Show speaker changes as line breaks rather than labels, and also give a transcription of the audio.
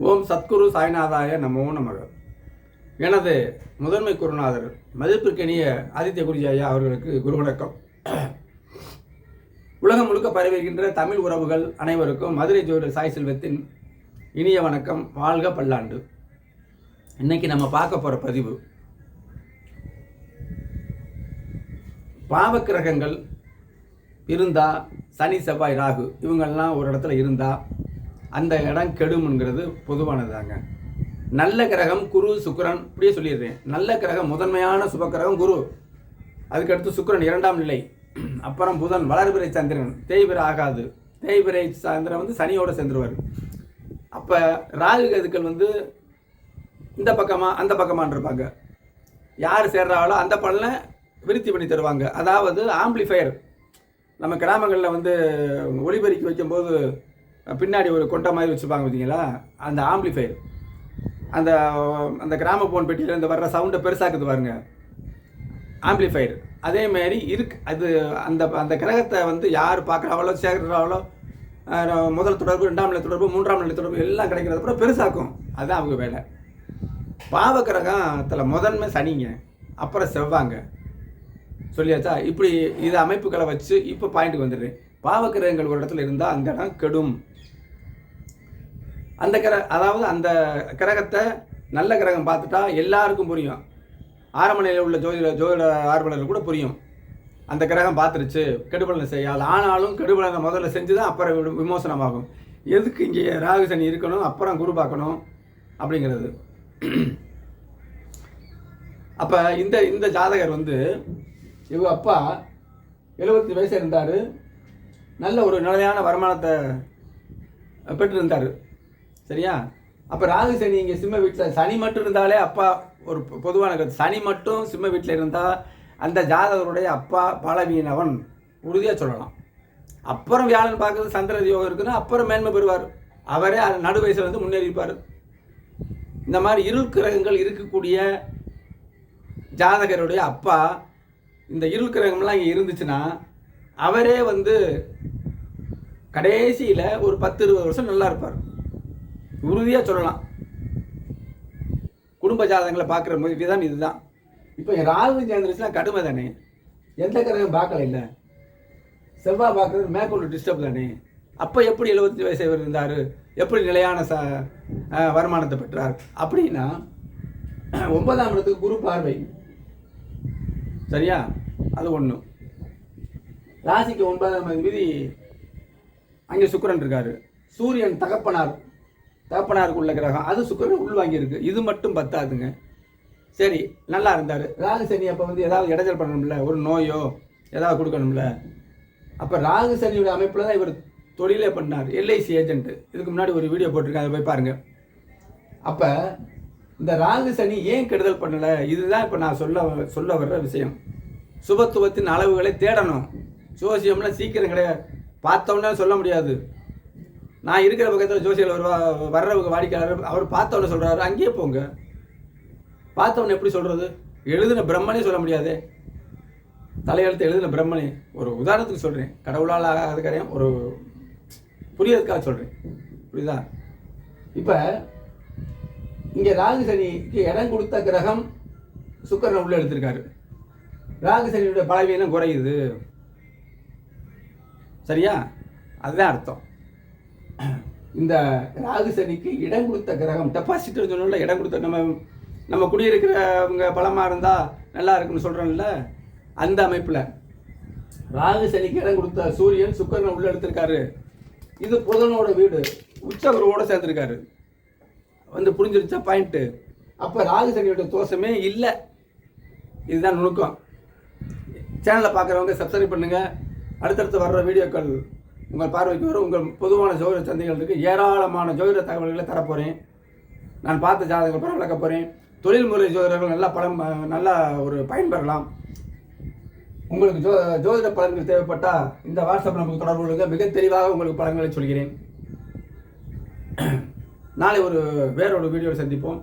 ஓம் சத்குரு சாய்நாதாய நமோ நமக. எனது முதன்மை குருநாதர் மதிப்பிற்கெனிய ஆதித்ய குருஜி ஐயா அவர்களுக்கு குரு வணக்கம் உலகம் முழுக்க பரவுகின்ற தமிழ் உறவுகள் அனைவருக்கும் மதுரை ஜோதி சாய் செல்வத்தின் இனிய வணக்கம் வாழ்க பல்லாண்டு. இன்னைக்கு நம்ம பார்க்க போகிற பதிவு பாவக்கிரகங்கள் இருந்தா சனி செவ்வாய் ராகு இவங்கள்லாம் ஒரு இடத்துல இருந்தா அந்த இடம் கெடும்ங்கிறது பொதுவானதாங்க. நல்ல கிரகம் குரு சுக்கிரன் இப்படியே சொல்லிடுறேன் நல்ல கிரகம் முதன்மையான சுபக்கிரகம் குரு. அதுக்கடுத்து சுக்கரன் இரண்டாம் நிலை. அப்புறம் புதன் வளர்பிறை சந்திரன். தேய்பிறை ஆகாது. தேய்பிறை சந்திரன் வந்து சனியோடு சேர்ந்துருவார். அப்போ ராகு கதுக்கள் வந்து இந்த பக்கமாக அந்த பக்கமான்னு இருப்பாங்க. யார் சேர்றாங்களோ அந்த பலனை விருத்தி பண்ணி தருவாங்க. அதாவது ஆம்பிளிஃபயர் நம்ம கிராமங்களில் வந்து ஒளிபெருக்கி வைக்கும்போது பின்னாடி ஒரு கொட்டை மாதிரி வச்சுருப்பாங்க பார்த்தீங்களா? அந்த ஆம்பிளிஃபயர் அந்த அந்த கிராம போன் பெட்டியில் இந்த வர்ற சவுண்டை பெருசாக்குது பாருங்க. ஆம்பிளிஃபயர் அதேமாரி இருக்கு. அது அந்த அந்த கிரகத்தை வந்து யார் பார்க்குறாவளோ சேர்க்குறாவளோ முதல் தொடர்பு ரெண்டாம் நிலை தொடர்பு மூன்றாம் நிலை தொடர்பு எல்லாம் கிடைக்கிறது அப்புறம் பெருசாக்கும். அதுதான் அவங்க வேலை. பாவ கிரகத்தில் முதன்மை சனிங்க. அப்புறம் செவ்வாங்க. சொல்லியாச்சா? இப்படி இது அமைப்புகளை வச்சு இப்போ பாயிண்ட்டுக்கு வந்துடுறேன் பாவக்கிரகங்கள் ஒரு இடத்துல இருந்தால் அந்த இடம் கெடும். அந்த கிர அதாவது அந்த கிரகத்தை நல்ல கிரகம் பார்த்துட்டா எல்லாருக்கும் புரியும். ஆரம்பநிலையில் உள்ள ஜோதிட ஜோதிட ஆர்வலர்கள் கூட புரியும். அந்த கிரகம் பார்த்துருச்சு கெடுபலனை செய்யாது. ஆனாலும் கெடுபலனை முதல்ல செஞ்சு தான் அப்புறம் விடு- விமோசனமாகும். எதுக்கு இங்கே ராகு சனி இருக்கணும் அப்புறம் குரு பார்க்கணும் அப்படிங்கிறது. அப்போ இந்த இந்த ஜாதகர் வந்து இவங்க அப்பா எழுபத்தி வயசு இருந்தார். நல்ல ஒரு நிலையான வருமானத்தை பெற்றிருந்தார். சரியா? அப்போ ராகு சனி இங்கே சிம்ம வீட்டில் சனி மட்டும் இருந்தாலே அப்பா ஒரு பொ- பொதுவான கருத்து. சனி மட்டும் சிம்ம வீட்டில் இருந்தால் அந்த ஜாதகருடைய அப்பா பலவீனவன். உறுதியாக சொல்லலாம். அப்புறம் வியாழன் பார்க்கறது சந்திர யோகம் இருக்குன்னா அப்புறம் மேன்மை பெறுவார். அவரே அது நடு வயசில் வந்து முன்னேறிப்பார். இந்த மாதிரி இருள் கிரகங்கள் இருக்கக்கூடிய ஜாதகருடைய அப்பா இந்த இருள் கிரகம்லாம் இங்கே இருந்துச்சுன்னா அவரே வந்து கடைசியில் ஒரு பத்து இருபது வருஷம் நல்லா இருப்பார். உறுதியாக சொல்லலாம். குடும்ப ஜாதகங்களை பார்க்குற போது விதம் இதுதான். இப்போ ராகு சேர்ந்துருச்சுன்னா கடுமை தானே. எந்த கிரகம் பார்க்கல இல்லை. செவ்வாய் பார்க்குறது மேற்கொண்டு டிஸ்டர்ப் தானே. அப்போ எப்படி எழுபத்தி வயசு இவர் இருந்தார்? எப்படி நிலையான ச வருமானத்தை பெற்றார்? அப்படின்னா ஒன்பதாம் இடத்துக்கு குரு பார்வை. சரியா? அது ஒன்று ராசிக்கு ஒன்பதாம் விதி அங்கே சுக்கரன் இருக்கார். சூரியன் தகப்பனார். தகப்பனாருக்குள்ள கிரகம். அது சுக்கரன் உள்வாங்கியிருக்கு இது மட்டும் பத்தாதுங்க. சரி நல்லா இருந்தார். ராகு சனி அப்போ வந்து ஏதாவது இடைஞ்சல் பண்ணணும்ல? ஒரு நோயோ ஏதாவது கொடுக்கணும்ல? அப்போ ராகு சனியோட அமைப்பில் தான் இவர் தொழிலே பண்ணார். எல்ஐசி ஏஜென்ட்டு இதுக்கு முன்னாடி ஒரு வீடியோ போட்டிருக்கேன். அதை போய் பாருங்கள் அப்போ இந்த ராகு சனி ஏன் கெடுதல் பண்ணலை? இதுதான் இப்போ நான் சொல்ல சொல்ல வர்ற விஷயம். சுபத்துவத்தின் அளவுகளை தேடணும். ஜோசியம்லாம் சீக்கிரம் கிடையாது. பார்த்தோன்னே சொல்ல முடியாது. நான் இருக்கிற பக்கத்தில் ஜோசியர் வருவா வர்றவங்க வாடிக்கையாளர் அவர் பார்த்தவொன்னே சொல்கிறாரு அங்கேயே போங்க. பார்த்தவொன்னே எப்படி சொல்கிறது எழுதின பிரம்மனே சொல்ல முடியாதே. தலையெழுத்து எழுதின பிரம்மனே. ஒரு உதாரணத்துக்கு சொல்கிறேன் கடவுளால் ஆகாத காரியம் ஒரு புரியறதுக்காக சொல்கிறேன் புரியுதா? இப்போ இங்கே ராகு சனிக்கு இடம் கொடுத்த கிரகம் சுக்கரனை உள்ளே எடுத்திருக்காரு. ராகு சனியுடைய பலவீனம் குறையுது. சரியா? அதுதான் அர்த்தம். இந்த ராகு சனிக்கு இடம் கொடுத்த கிரகம் டெபாசிட்டர் சொன்னோம்ல இடம் கொடுத்த நம்ம நம்ம குடியிருக்கிறவங்க பலமாக இருந்தால் நல்லா இருக்குன்னு சொல்கிறோம்ல அந்த அமைப்பில். ராகு சனிக்கு இடம் கொடுத்த சூரியன் சுக்கரனை உள்ளே எடுத்திருக்காரு இது புதனோட வீடு உச்சகுருவோட சேர்த்துருக்காரு வந்து புரிஞ்சிருச்சா பாயிண்ட்டு அப்போ ராகு சனியோட தோஷமே இல்லை. இதுதான் நுணுக்கம். சேனலை பார்க்குறவங்க சப்ஸ்கிரைப் பண்ணுங்கள் அடுத்தடுத்து வர்ற வீடியோக்கள் உங்கள் பார்வைக்கு வரும். உங்கள் பொதுவான ஜோதிட சந்தைகள் இருக்குது ஏராளமான ஜோதிட தகவல்களை தரப்போகிறேன் நான் பார்த்த ஜாதகங்கள் படம் விளக்க போகிறேன் தொழில்முறை ஜோதிடர்கள் நல்லா பலம் நல்லா ஒரு பயன்பெறலாம். உங்களுக்கு ஜோ ஜோதிட பலன்கள் தேவைப்பட்டால் இந்த வாட்ஸ்அப் நமக்கு தொடர்பு கொள்ளுங்க. மிக தெளிவாக உங்களுக்கு பலன்களை சொல்கிறேன். நாளை ஒரு வேறொரு வீடியோவில் சந்திப்போம்.